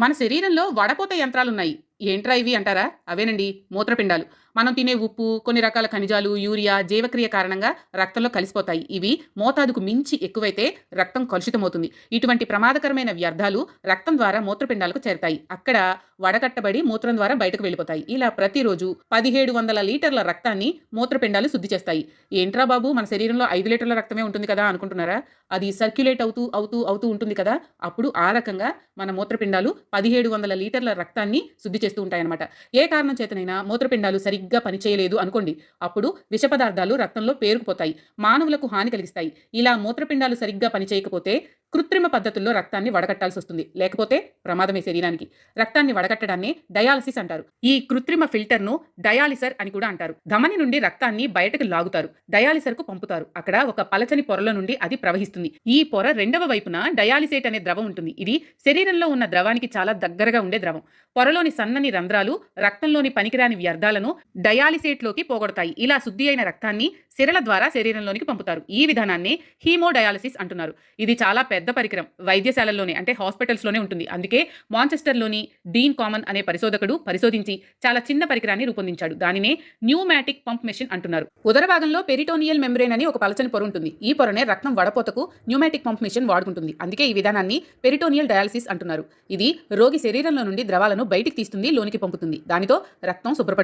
మన శరీరంలో వడపోత యంత్రాలున్నాయి. ఏంట్రా ఇవి అంటారా? అవేనండి మూత్రపిండాలు. మనం తినే ఉప్పు, కొన్ని రకాల ఖనిజాలు, యూరియా, జీవక్రియ కారణంగా రక్తంలో కలిసిపోతాయి. ఇవి మోతాదుకు మించి ఎక్కువైతే రక్తం కలుషితమవుతుంది. ఇటువంటి ప్రమాదకరమైన వ్యర్థాలు రక్తం ద్వారా మూత్రపిండాలకు చేరుతాయి అక్కడ వడకట్టబడి మూత్రం ద్వారా బయటకు వెళ్ళిపోతాయి. ఇలా ప్రతిరోజు 1700 లీటర్ల రక్తాన్ని మూత్రపిండాలు శుద్ధి చేస్తాయి. ఏంట్రా బాబు మన శరీరంలో ఐదు లీటర్ల రక్తమే ఉంటుంది కదా అనుకుంటున్నారా? అది సర్క్యులేట్ అవుతూ, అవుతూ, అవుతూ ఉంటుంది కదా! అప్పుడు ఆ రకంగా మన మూత్రపిండాలు 1700 లీటర్ల రక్తాన్ని శుద్ధి చేస్తూ ఉంటాయన్నమాట. ఏ కారణం చేతనైనా మూత్రపిండాలు సరిగ్గా పనిచేయలేదు అనుకోండి. అప్పుడు విష పదార్థాలు రక్తంలో పేరుకుపోతాయి. మానవులకు హాని కలిగిస్తాయి. ఇలా మూత్రపిండాలు సరిగ్గా పనిచేయకపోతే కృత్రిమ పద్ధతుల్లో రక్తాన్ని వడగట్టాల్సి వస్తుంది లేకపోతే ప్రమాదమే శరీరానికి. రక్తాన్ని వడగట్టడాన్ని డయాలసిస్ అంటారు. ఈ కృత్రిమ ఫిల్టర్‌ను డయాలిసర్ అని కూడా అంటారు. ధమని నుండి రక్తాన్ని బయటకు లాగుతారు. డయాలిసర్‌కు పంపుతారు. అక్కడ ఒక పలచని పొరలో నుండి అది ప్రవహిస్తుంది. ఈ పొర రెండవ వైపున డయాలిసేట్ అనే ద్రవం ఉంటుంది. ఇది శరీరంలో ఉన్న ద్రవానికి చాలా దగ్గరగా ఉండే ద్రవం. పొరలోని సన్నని రంధ్రాలు రక్తంలోని పనికిరాని వ్యర్థాలను డయాలిసేట్‌లోకి పోగొడతాయి. ఇలా శుద్ధి అయిన రక్తాన్ని సిరల ద్వారా శరీరంలోనికి పంపుతారు. ఈ విధానాన్ని హీమోడయాలసిస్ అంటున్నారు. ఇది చాలా పెద్ద పరికరం. వైద్యశాలల్లోనే అంటే హాస్పిటల్స్‌లోనే ఉంటుంది. అందుకే మాంచెస్టర్‌లోని డీన్ కామన్ అనే పరిశోధకుడు పరిశోధించి చాలా చిన్న పరికరాన్ని రూపొందించాడు. దానినే న్యూమాటిక్ పంప్ మెషిన్ అంటున్నారు. ఉదర భాగంలో పెరిటోనియల్ మెంబ్రేన్ అని ఒక పలచని పొర ఉంటుంది. ఈ పొరనే రక్తం వడపోతకు న్యూమాటిక్ పంప్ మెషిన్ వాడుకుంటుంది. అందుకే ఈ విధానాన్ని పెరిటోనియల్ డయాలసిస్ అంటున్నారు. ఇది రోగి శరీరంలో నుండి ద్రవాలను బయటికి తీస్తుంది, లోనికి పంపుతుంది. దానితో రక్తం శుభ్రపడుతుంది.